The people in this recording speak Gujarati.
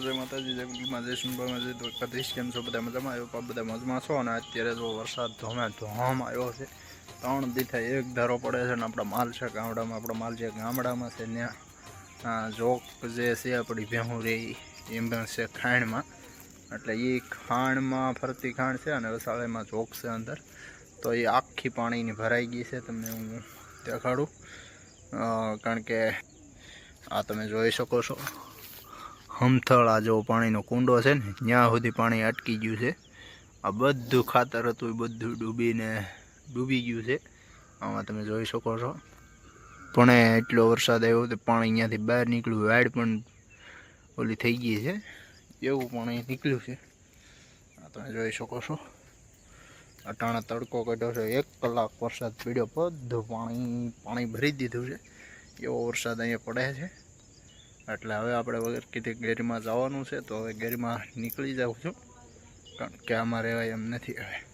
જય માતાજી, જય ગુરુમાં, જય સુનભામાં જય દ્વારકાધીશ. કેમ છો? બધા મજામાં? આવ્યો પણ બધા મજામાં છો? અને અત્યારે જો વરસાદ ધોમે ધોમ આવ્યો છે. ત્રણ દીઠા એક ધારો પડે છે અને આપણા માલ છે ગામડામાં. આપણો માલ જે ગામડામાં છે ત્યાં જોક જે છે આપણી ભેહું રે, એમ છે ખાણમાં. એટલે એ ખાણમાં ફરતી ખાણ છે અને વસાળેમાં જોક છે અંદર. તો એ આખી પાણીની ભરાઈ ગઈ છે. તમને હું દેખાડું. કારણ કે આ તમે જોઈ શકો છો. હમથળ આ જો પાણીનો કુંડો છે ને, ત્યાં સુધી પાણી અટકી ગયું છે. આ બધું ખાતર હતું, એ બધું ડૂબીને ડૂબી ગયું છે. આમાં તમે જોઈ શકો છો. પણ એટલો વરસાદ આવ્યો તો પાણી અહીંયાથી બહાર નીકળ્યું, વાડ પણ ઓલી થઈ ગઈ છે. એવું પાણી નીકળ્યું છે. આ તમે જોઈ શકો છો. અટાણા તડકો કાઢ્યો છે. એક કલાક વરસાદ પડ્યો, બધું પાણી પાણી ભરી દીધું છે. એવો વરસાદ અહીંયા પડે છે. એટલે હવે આપણે વગર કીધે ગેરીમાં જવાનું છે, તો હવે ગેરીમાં નીકળી જાઉં છું. કારણ કે આમાં રહેવાય એમ નથી હવે.